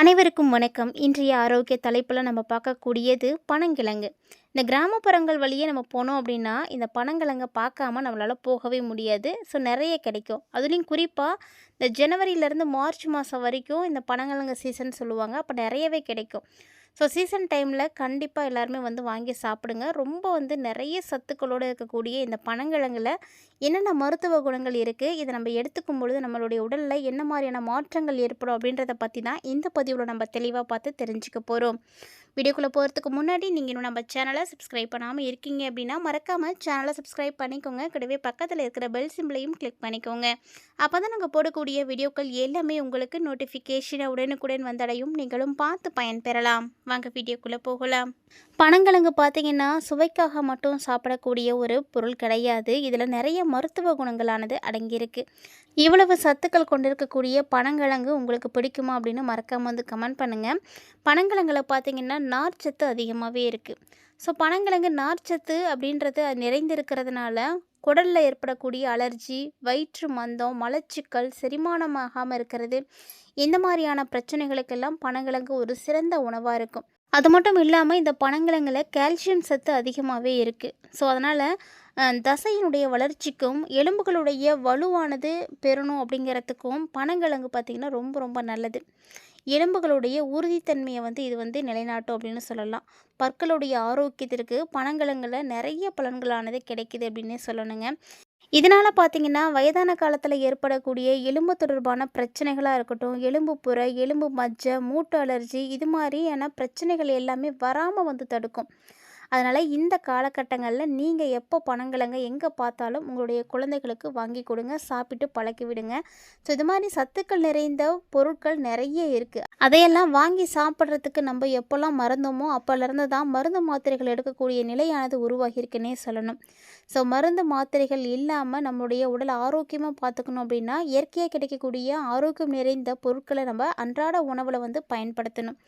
அனைவருக்கும் வணக்கம். இன்றைய ஆரோக்கிய தலைப்பில் நம்ம பார்க்கக்கூடியது பனங்கிழங்கு. இந்த கிராமப்புறங்கள் வழியே நம்ம போனோம் அப்படின்னா இந்த பனங்கிழங்கை பார்க்காம நம்மளால் போகவே முடியாது. ஸோ நிறைய கிடைக்கும். அதுலேயும் குறிப்பாக இந்த ஜனவரியிலேருந்து மார்ச் மாதம் வரைக்கும் இந்த பனங்கிழங்கு சீசன் சொல்லுவாங்க. அப்போ நிறையவே கிடைக்கும். ஸோ சீசன் டைமில் கண்டிப்பாக எல்லாருமே வந்து வாங்கி சாப்பிடுங்க. ரொம்ப வந்து நிறைய சத்துக்களோடு இருக்கக்கூடிய இந்த பனங்கிழங்கில் என்னென்ன மருத்துவ குணங்கள் இருக்குது இதை நம்ம எடுத்துக்கும் பொழுது நம்மளுடைய உடலில் என்ன மாதிரியான மாற்றங்கள் ஏற்படும் அப்படின்றத பற்றி தான் இந்த பதிவில் நம்ம தெளிவாக பார்த்து தெரிஞ்சுக்க போகிறோம் வீடியோக்குள்ளே போகிறதுக்கு முன்னாடி நீங்கள் இன்னும் நம்ம சேனலை சப்ஸ்கிரைப் பண்ணாமல் இருக்கீங்க அப்படின்னா மறக்காமல் சேனலை சப்ஸ்கிரைப் பண்ணிக்கோங்க. கூடவே பக்கத்தில் இருக்கிற பெல் சிம்பிளையும் கிளிக் பண்ணிக்கோங்க. அப்போ தான் நாங்கள் போடக்கூடிய வீடியோக்கள் எல்லாமே உங்களுக்கு நோட்டிஃபிகேஷனை உடனுக்குடன் வந்தடையும். நீங்களும் பார்த்து பயன்பெறலாம். வாங்க வீடியோக்குள்ளே போகலாம். பனங்கிழங்கு பார்த்தீங்கன்னா சுவைக்காக மட்டும் சாப்பிடக்கூடிய ஒரு பொருள் கிடையாது. இதில் நிறைய மருத்துவ குணங்களானது அடங்கியிருக்கு. இவ்வளவு சத்துக்கள் கொண்டிருக்கக்கூடிய பனங்கிழங்கு உங்களுக்கு பிடிக்குமா அப்படின்னு மறக்காமல் வந்து கமெண்ட் பண்ணுங்கள் பனங்கிழங்கில் பார்த்தீங்கன்னா நார்ச்சத்து அதிகமாகவே இருக்குது ஸோ பனங்கிழங்கு நார்ச்சத்து அப்படின்றது அது நிறைந்திருக்கிறதுனால குடலில் ஏற்படக்கூடிய அலர்ஜி வயிற்று மந்தம் மலச்சிக்கல் செரிமானமாகாமல் இருக்கிறது. இந்த மாதிரியான பிரச்சனைகளுக்கெல்லாம் பனங்கிழங்கு ஒரு சிறந்த உணவாக இருக்கும். அது மட்டும் இல்லாமல் இந்த பனங்கிழங்கில் கால்சியம் சத்து அதிகமாகவே இருக்குது ஸோ அதனால் தசையினுடைய வளர்ச்சிக்கும் எலும்புகளுடைய வலுவானது பெறணும் அப்படிங்கிறதுக்கும் பனங்கிழங்கு பார்த்திங்கன்னா ரொம்ப ரொம்ப நல்லது. எலும்புகளுடைய உறுதித்தன்மையை வந்து இது வந்து நிலைநாட்டும் அப்படின்னு சொல்லலாம். பற்களுடைய ஆரோக்கியத்திற்கு பனங்கிழங்குல நிறைய பலன்களானது கிடைக்குது அப்படின்னு சொல்லணுங்க. இதனால் பார்த்தீங்கன்னா வயதான காலத்தில் ஏற்படக்கூடிய எலும்பு தொடர்பான பிரச்சனைகளாக இருக்கட்டும் எலும்பு புற எலும்பு மஜ்ஜை மூட்டு அலர்ஜி இது மாதிரியான பிரச்சனைகள் எல்லாமே வராமல் வந்து தடுக்கும். அதனால் இந்த காலகட்டங்களில் நீங்கள் எப்போ பனங்கிழங்க எங்கே பார்த்தாலும் உங்களுடைய குழந்தைகளுக்கு வாங்கி கொடுங்க சாப்பிட்டு பழக்கி விடுங்க. ஸோ இது மாதிரி சத்துக்கள் நிறைந்த பொருட்கள் நிறைய இருக்குது அதையெல்லாம் வாங்கி சாப்பிட்றதுக்கு நம்ம எப்போல்லாம் மறந்தோமோ அப்போலேருந்து தான் மருந்து மாத்திரைகள் எடுக்கக்கூடிய நிலையானது உருவாகியிருக்குன்னே சொல்லணும். ஸோ மருந்து மாத்திரைகள் இல்லாமல் நம்மளுடைய உடல் ஆரோக்கியமாக பார்த்துக்கணும் அப்படின்னா இயற்கையாக கிடைக்கக்கூடிய ஆரோக்கியம் நிறைந்த பொருட்களை நம்ம அன்றாட உணவில் வந்து பயன்படுத்தணும்.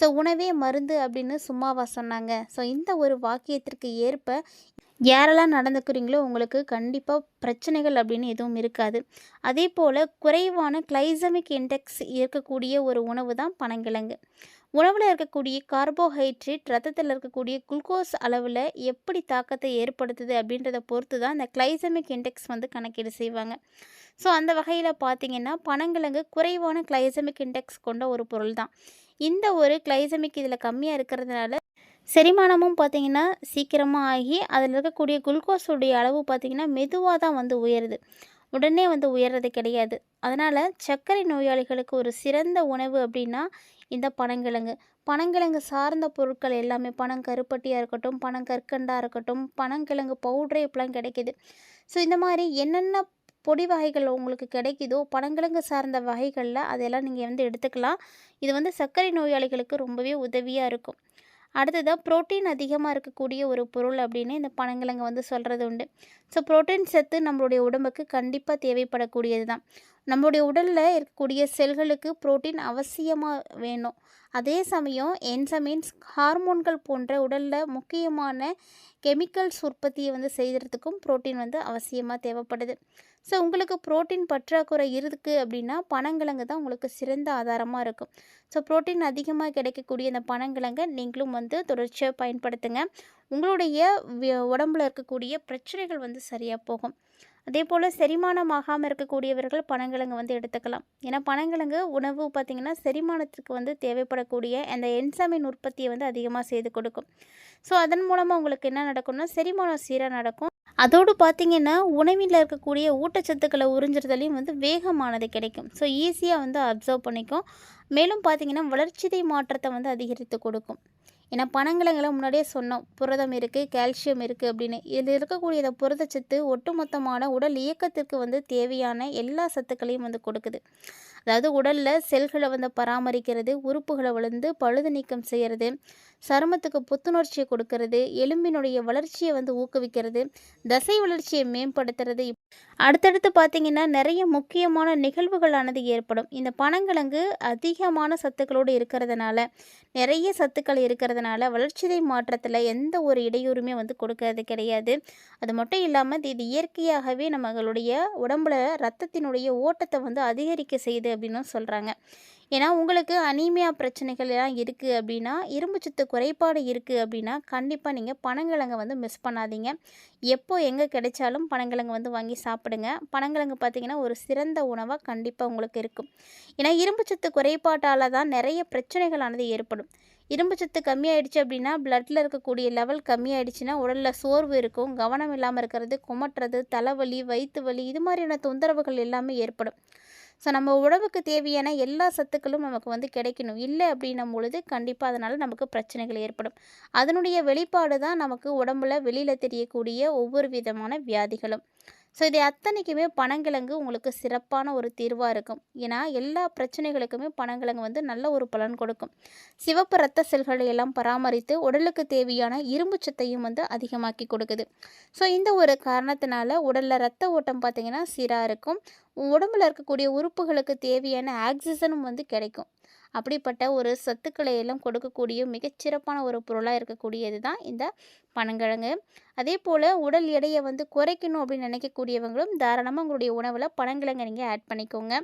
ஸோ உணவே மருந்து அப்படின்னு சும்மாவா சொன்னாங்க. ஸோ இந்த ஒரு வாக்கியத்திற்கு ஏற்ப யாரெல்லாம் நடந்துக்கிறீங்களோ உங்களுக்கு கண்டிப்பாக பிரச்சனைகள் அப்படின்னு எதுவும் இருக்காது. அதே போல் குறைவான கிளைசமிக் இண்டெக்ஸ் இருக்கக்கூடிய ஒரு உணவு தான் பனங்கிழங்கு. உணவில் இருக்கக்கூடிய கார்போஹைட்ரேட் ரத்தத்தில் இருக்கக்கூடிய குளுக்கோஸ் அளவில் எப்படி தாக்கத்தை ஏற்படுத்துது அப்படின்றத பொறுத்து தான் இந்த கிளைசமிக் இண்டெக்ஸ் வந்து கணக்கீடு செய்வாங்க. ஸோ அந்த வகையில் பார்த்தீங்கன்னா பனங்கிழங்கு குறைவான கிளைசமிக் இண்டெக்ஸ் கொண்ட ஒரு பொருள் தான். இந்த ஒரு கிளைசமிக் இதில் கம்மியாக இருக்கிறதுனால செரிமானமும் பார்த்திங்கன்னா சீக்கிரமாக ஆகி அதில் இருக்கக்கூடிய குளுக்கோஸுடைய அளவு பார்த்திங்கன்னா மெதுவாக தான் வந்து உயருது. உடனே வந்து உயர்றது கிடையாது. அதனால் சர்க்கரை நோயாளிகளுக்கு ஒரு சிறந்த உணவு அப்படின்னா இந்த பனங்கிழங்கு. பனங்கிழங்கு சார்ந்த பொருட்கள் எல்லாமே பனங்கருப்பட்டியாக இருக்கட்டும் பனங்கற்கண்டாக இருக்கட்டும் பனங்கிழங்கு பவுட்ரே இப்பெல்லாம் கிடைக்கிது. ஸோ இந்த மாதிரி என்னென்ன பொடி வகைகள் உங்களுக்கு கிடைக்குதோ பனங்கிழங்கு சார்ந்த வகைகளில் அதெல்லாம் நீங்கள் வந்து எடுத்துக்கலாம். இது வந்து சர்க்கரை நோயாளிகளுக்கு ரொம்பவே உதவியாக இருக்கும். அடுத்ததாக ப்ரோட்டீன் அதிகமாக இருக்கக்கூடிய ஒரு பொருள் அப்படின்னு இந்த பனங்கிழங்கு வந்து சொல்கிறது உண்டு. ஸோ ப்ரோட்டீன் சத்து நம்மளுடைய உடம்புக்கு கண்டிப்பாக தேவைப்படக்கூடியது தான் நம்மளுடைய உடலில் இருக்கக்கூடிய செல்களுக்கு புரோட்டீன் அவசியமாக வேணும். அதே சமயம் என்சமீன்ஸ் ஹார்மோன்கள் போன்ற உடலில் முக்கியமான கெமிக்கல்ஸ் உற்பத்தியை வந்து செய்கிறதுக்கும் புரோட்டீன் வந்து அவசியமாக தேவைப்படுது. ஸோ உங்களுக்கு புரோட்டீன் பற்றாக்குறை இருக்குது அப்படின்னா பனங்கிழங்கு தான் உங்களுக்கு சிறந்த ஆதாரமாக இருக்கும். ஸோ புரோட்டீன் அதிகமாக கிடைக்கக்கூடிய இந்த பனங்கிழங்கை நீங்களும் வந்து தொடர்ச்சியாக பயன்படுத்துங்க. உங்களுடைய உடம்புல இருக்கக்கூடிய பிரச்சனைகள் வந்து சரியாக போகும். அதே போல் செரிமானமாகாமல் இருக்கக்கூடியவர்கள் பனங்கிழங்கு வந்து எடுத்துக்கலாம். ஏன்னா பனங்கிழங்கு உணவு பார்த்திங்கன்னா செரிமானத்துக்கு வந்து தேவைப்படக்கூடிய அந்த என்சமின் உற்பத்தியை வந்து அதிகமாக செய்து கொடுக்கும். ஸோ அதன் மூலமாக உங்களுக்கு என்ன நடக்கும்னா செரிமானம் சீராக நடக்கும். அதோடு பார்த்திங்கன்னா உணவில் இருக்கக்கூடிய ஊட்டச்சத்துக்களை உறிஞ்சுறதுலையும் வந்து வேகமானது கிடைக்கும். ஸோ ஈஸியாக வந்து அப்சர்வ் பண்ணிக்கும். மேலும் பார்த்திங்கன்னா வளர்ச்சிதை மாற்றத்தை வந்து அதிகரித்து கொடுக்கும். ஏன்னா பனங்கிழங்குல முன்னாடியே சொன்னோம் புரதம் இருக்குது கால்சியம் இருக்குது அப்படின்னு. இதில் இருக்கக்கூடிய இந்த புரதச்சத்து ஒட்டுமொத்தமான உடல் இயக்கத்திற்கு வந்து தேவையான எல்லா சத்துக்களையும் வந்து கொடுக்குது. அதாவது உடலில் செல்களை வந்து பராமரிக்கிறது உறுப்புகளை வளர்ந்து பழுது நீக்கம் செய்கிறது சருமத்துக்கு புத்துணர்ச்சியை கொடுக்கறது எலும்பினுடைய வளர்ச்சியை வந்து ஊக்குவிக்கிறது தசை வளர்ச்சியை மேம்படுத்துறது. அடுத்தடுத்து பார்த்திங்கன்னா நிறைய முக்கியமான நிகழ்வுகளானது ஏற்படும். இந்த பனங்கிழங்கு அதிகமான சத்துக்களோடு இருக்கிறதுனால நிறைய சத்துக்கள் இருக்கிறதுனால வளர்ச்சிதை மாற்றத்தில் எந்த ஒரு இடையூறுமே வந்து கொடுக்கறது கிடையாது. அது மட்டும் இல்லாமல் இது இயற்கையாகவே நம்மளுடைய உடம்புல ரத்தத்தினுடைய ஓட்டத்தை வந்து அதிகரிக்க செய்யுது அப்படின்னு சொல்கிறாங்க ஏன்னா உங்களுக்கு அனீமியா பிரச்சனைகள் எல்லாம் இருக்குது அப்படின்னா இரும்பு சத்து குறைபாடு இருக்குது அப்படின்னா கண்டிப்பாக நீங்கள் பனங்கிழங்கை வந்து மிஸ் பண்ணாதீங்க. எப்போ எங்கே கிடைச்சாலும் பனங்கிழங்கு வந்து வாங்கி சாப்பிடுங்க. பனங்கிழங்கு பார்த்திங்கன்னா ஒரு சிறந்த உணவாக கண்டிப்பாக உங்களுக்கு இருக்கும். ஏன்னா இரும்பு சத்து குறைபாட்டால் தான் நிறைய பிரச்சனைகளானது ஏற்படும். இரும்பு சத்து கம்மியாயிடுச்சு அப்படின்னா பிளட்டில் இருக்கக்கூடிய லெவல் கம்மியாயிடுச்சுன்னா உடலில் சோர்வு இருக்கும் கவனம் இல்லாமல் இருக்கிறது குமட்டுறது தலைவலி வயிற்று வலி இது மாதிரியான தொந்தரவுகள் எல்லாமே ஏற்படும். ஸோ நம்ம உடம்புக்கு தேவையான எல்லா சத்துக்களும் நமக்கு வந்து கிடைக்கணும். இல்லை அப்படின்னும் பொழுது கண்டிப்பாக அதனால் நமக்கு பிரச்சனைகள் ஏற்படும். அதனுடைய வெளிப்பாடு தான் நமக்கு உடம்புல வெளியில் தெரியக்கூடிய ஒவ்வொரு விதமான வியாதிகளும். ஸோ இது அத்தனைக்குமே பனங்கிழங்கு உங்களுக்கு சிறப்பான ஒரு தீர்வாக இருக்கும். ஏன்னா எல்லா பிரச்சனைகளுக்குமே பனங்கிழங்கு வந்து நல்ல ஒரு பலன் கொடுக்கும். சிவப்பு ரத்த செல்களை எல்லாம் பராமரித்து உடலுக்கு தேவையான இரும்பு சத்தையும் வந்து அதிகமாக்கி கொடுக்குது. ஸோ இந்த ஒரு காரணத்தினால உடலில் ரத்த ஓட்டம் பார்த்திங்கன்னா சீராக இருக்கும். உடம்புல இருக்கக்கூடிய உறுப்புகளுக்கு தேவையான ஆக்சிஜனும் வந்து கிடைக்கும். அப்படிப்பட்ட ஒரு சத்துக்களை எல்லாம் கொடுக்கக்கூடிய மிகச்சிறப்பான ஒரு பொருளாக இருக்கக்கூடியது தான் இந்த பனங்கிழங்கு. அதே போல் உடல் எடையை வந்து குறைக்கணும் அப்படின்னு நினைக்கக்கூடியவங்களும் தாராளமாக உங்களுடைய உணவில் பனங்கிழங்கை நீங்கள் ஆட் பண்ணிக்கோங்க.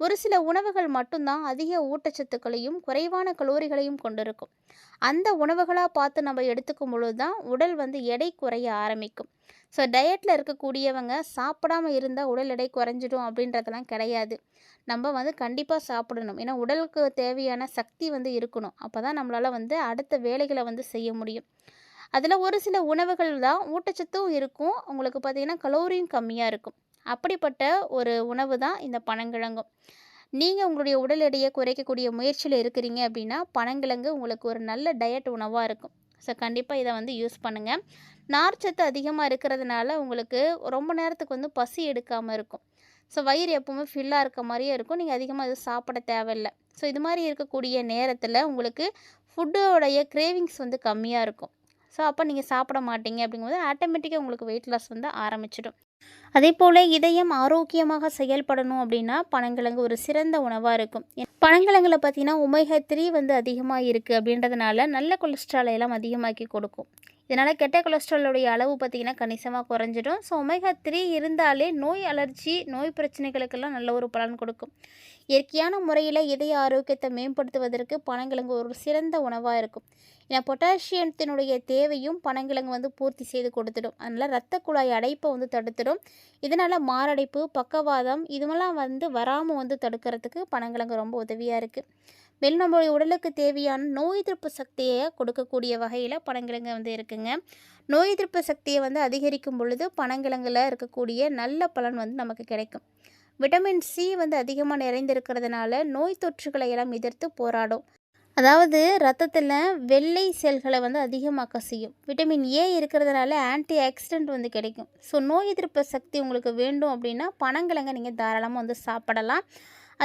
ஒரு சில உணவுகள் மட்டும்தான் அதிக ஊட்டச்சத்துக்களையும் குறைவான கலோரிகளையும் கொண்டிருக்கும். அந்த உணவுகளாக பார்த்து நம்ம எடுத்துக்கும் பொழுது தான் உடல் வந்து எடை குறைய ஆரம்பிக்கும். ஸோ டயட்டில் இருக்கக்கூடியவங்க சாப்பிடாமல் இருந்தால் உடல் எடை குறைஞ்சிடும் அப்படின்றதெல்லாம் கிடையாது. நம்ம வந்து கண்டிப்பாக சாப்பிடணும். ஏன்னா உடலுக்கு தேவையான சக்தி வந்து இருக்கணும். அப்போ தான் நம்மளால் வந்து அடுத்த வேலைகளை வந்து செய்ய முடியும். அதில் ஒரு சில உணவுகள் தான் ஊட்டச்சத்தும் இருக்கும். உங்களுக்கு பார்த்திங்கன்னா கலோரியும் கம்மியாக இருக்கும். அப்படிப்பட்ட ஒரு உணவு தான் இந்த பனங்கிழங்கும். நீங்கள் உங்களுடைய உடல் எடையை குறைக்கக்கூடிய முயற்சியில் இருக்கிறீங்க அப்படின்னா பனங்கிழங்கு உங்களுக்கு ஒரு நல்ல டயட் உணவாக இருக்கும். ஸோ கண்டிப்பாக இதை வந்து யூஸ் பண்ணுங்கள் நார்ச்சத்து அதிகமாக இருக்கிறதுனால உங்களுக்கு ரொம்ப நேரத்துக்கு வந்து பசி எடுக்காமல் இருக்கும். ஸோ வயிறு எப்போவுமே ஃபில்லாக இருக்க மாதிரியே இருக்கும். நீங்கள் அதிகமாக இது சாப்பிட தேவையில்லை. ஸோ இது மாதிரி இருக்கக்கூடிய நேரத்தில் உங்களுக்கு ஃபுட்டோடைய கிரேவிங்ஸ் வந்து கம்மியாக இருக்கும். ஸோ அப்போ நீங்கள் சாப்பிட மாட்டீங்க அப்படிங்கும்போது ஆட்டோமேட்டிக்காக உங்களுக்கு வெயிட் லாஸ் வந்து ஆரம்பிச்சிடும். அதே போல் இதயம் ஆரோக்கியமாக செயல்படணும் அப்படின்னா பனங்கிழங்கு ஒரு சிறந்த உணவாக இருக்கும். பனங்கிழங்குல பார்த்தீங்கன்னா ஒமேகா த்ரீ வந்து அதிகமாக இருக்குது அப்படின்றதுனால நல்ல கொலஸ்ட்ராலை எல்லாம் அதிகமாக்கி கொடுக்கும். இதனால் கெட்ட கொலஸ்ட்ராலுடைய அளவு பார்த்திங்கன்னா கணிசமாக குறைஞ்சிடும். ஸோ ஒமேகா த்ரீ இருந்தாலே நோய் அலர்ஜி நோய் பிரச்சனைகளுக்கெல்லாம் நல்ல ஒரு பலன் கொடுக்கும். இயற்கையான முறையில் இதய ஆரோக்கியத்தை மேம்படுத்துவதற்கு பனங்கிழங்கு ஒரு சிறந்த உணவாக இருக்கும். ஏன்னா பொட்டாசியத்தினுடைய தேவையும் பனங்கிழங்கு வந்து பூர்த்தி செய்து கொடுத்துடும். அதனால் ரத்த குழாய் அடைப்பை வந்து தடுத்துடும். இதனால் மாரடைப்பு பக்கவாதம் இதுமெல்லாம் வந்து வராமல் வந்து தடுக்கிறதுக்கு பனங்கிழங்கு ரொம்ப உதவியாக இருக்குது மேலும் நம்மளுடைய உடலுக்கு தேவையான நோய் எதிர்ப்பு சக்தியை கொடுக்கக்கூடிய வகையில் பனங்கிழங்கு வந்து இருக்குங்க. நோய் எதிர்ப்பு சக்தியை வந்து அதிகரிக்கும் பொழுது பனங்கிழங்கில் இருக்கக்கூடிய நல்ல பலன் வந்து நமக்கு கிடைக்கும். விட்டமின் சி வந்து அதிகமாக நிறைந்திருக்கிறதுனால நோய் தொற்றுகளை எல்லாம் எதிர்த்து போராடும். அதாவது ரத்தத்தில் வெள்ளை செல்களை வந்து அதிகமாக்க செய்யும் விட்டமின் ஏ இருக்கிறதுனால ஆன்டி ஆக்சிடென்ட் வந்து கிடைக்கும். ஸோ நோய் எதிர்ப்பு சக்தி உங்களுக்கு வேண்டும் அப்படின்னா பனங்கிழங்கை நீங்கள் தாராளமாக வந்து சாப்பிடலாம்.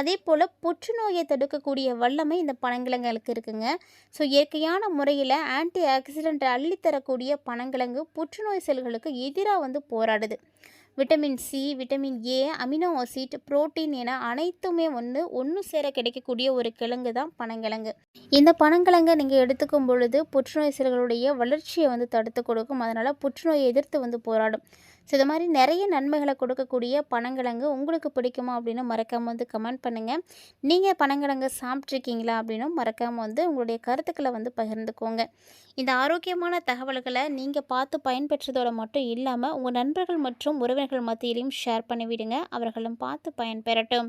அதே போல் புற்றுநோயை தடுக்கக்கூடிய வல்லமை இந்த பனங்கிழங்களுக்கு இருக்குங்க. ஸோ இயற்கையான முறையில் ஆன்டி ஆக்சிடென்ட் அள்ளித்தரக்கூடிய பனங்கிழங்கு புற்றுநோய் செல்களுக்கு எதிராக வந்து போராடுது. Vitamin C vitamin A amino acid protein என அனைத்துமே வந்து ஒன்று சேர கிடைக்கக்கூடிய ஒரு கிழங்கு தான் பனங்கிழங்கு. இந்த பனங்கிழங்கை நீங்கள் எடுத்துக்கும் பொழுது புற்றுநோய் செல்களுடைய வளர்ச்சியை வந்து தடுத்து கொடுக்கும். அதனால் புற்றுநோயை எதிர்த்து வந்து போராடும். ஸோ இது மாதிரி நிறைய நன்மைகளை கொடுக்கக்கூடிய பனங்கிழங்கு உங்களுக்கு பிடிக்குமா அப்படின்னு மறக்காமல் வந்து கமெண்ட் பண்ணுங்கள் நீங்கள் பனங்கிழங்கு சாப்பிட்ருக்கீங்களா அப்படின்னும் மறக்காமல் வந்து உங்களுடைய கருத்துக்களை வந்து பகிர்ந்துக்கோங்க. இந்த ஆரோக்கியமான தகவல்களை நீங்கள் பார்த்து பயன்பெற்றதோடு மட்டும் இல்லாமல் உங்கள் நண்பர்கள் மற்றும் உறவினர்கள் மத்தியிலையும் ஷேர் பண்ணிவிடுங்க. அவர்களும் பார்த்து பயன்பெறட்டும்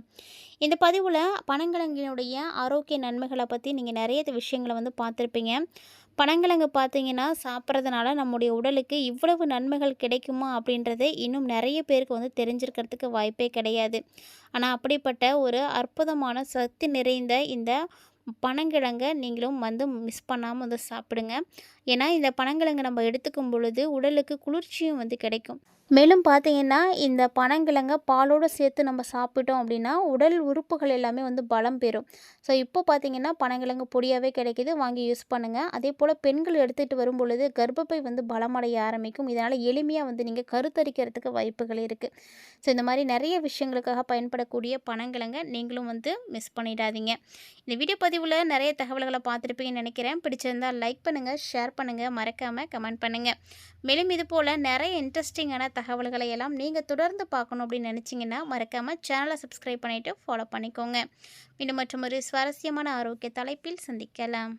இந்த பதிவில் பனங்கிழங்கினுடைய ஆரோக்கிய நன்மைகளை பற்றி நீங்கள் நிறைய விஷயங்களை வந்து பார்த்துருப்பீங்க. பனங்கிழங்கு பார்த்திங்கன்னா சாப்பிட்றதுனால நம்முடைய உடலுக்கு இவ்வளவு நன்மைகள் கிடைக்குமா அப்படின்றது இன்னும் நிறைய பேருக்கு வந்து தெரிஞ்சிருக்கிறதுக்கு வாய்ப்பே கிடையாது. ஆனால் அப்படிப்பட்ட ஒரு அற்புதமான சக்தி நிறைந்த இந்த பனங்கிழங்கை நீங்களும் வந்து மிஸ் பண்ணாமல் வந்து சாப்பிடுங்க. ஏன்னா இந்த பனங்கிழங்கு நம்ம எடுத்துக்கும் பொழுது உடலுக்கு குளிர்ச்சியும் வந்து கிடைக்கும். மேலும் பார்த்தீங்கன்னா இந்த பனங்கிழங்க பாலோடு சேர்த்து நம்ம சாப்பிட்டோம் அப்படின்னா உடல் உறுப்புகள் எல்லாமே வந்து பலம் பெறும். ஸோ இப்போ பார்த்தீங்கன்னா பனங்கிழங்கு பொடியாகவே கிடைக்கிது. வாங்கி யூஸ் பண்ணுங்கள் அதே போல் பெண்கள் எடுத்துகிட்டு வரும் பொழுது கர்ப்பப்பை வந்து பலமடைய ஆரம்பிக்கும். இதனால் எளிமையாக வந்து நீங்கள் கருத்தரிக்கிறதுக்கு வாய்ப்புகள் இருக்குது ஸோ இந்த மாதிரி நிறைய விஷயங்களுக்காக பயன்படக்கூடிய பனங்கிழங்க நீங்களும் வந்து மிஸ் பண்ணிடாதீங்க. இந்த வீடியோ பதிவில் நிறைய தகவல்களை பார்த்துருப்பீங்கன்னு நினைக்கிறேன். பிடிச்சிருந்தால் லைக் பண்ணுங்கள் ஷேர் பண்ணுங்கள் மறக்காமல் கமெண்ட் பண்ணுங்கள் மேலும் இது போல் நிறைய இன்ட்ரெஸ்டிங்கான தகவல்களை எல்லாம் நீங்கள் தொடர்ந்து பார்க்கணும் அப்படின்னு நினச்சிங்கன்னா மறக்காமல் சேனலை சப்ஸ்கிரைப் பண்ணிவிட்டு ஃபாலோ பண்ணிக்கோங்க. மீண்டும் மற்றும் ஒரு சுவாரஸ்யமான ஆரோக்கிய தலைப்பில் சந்திக்கலாம்.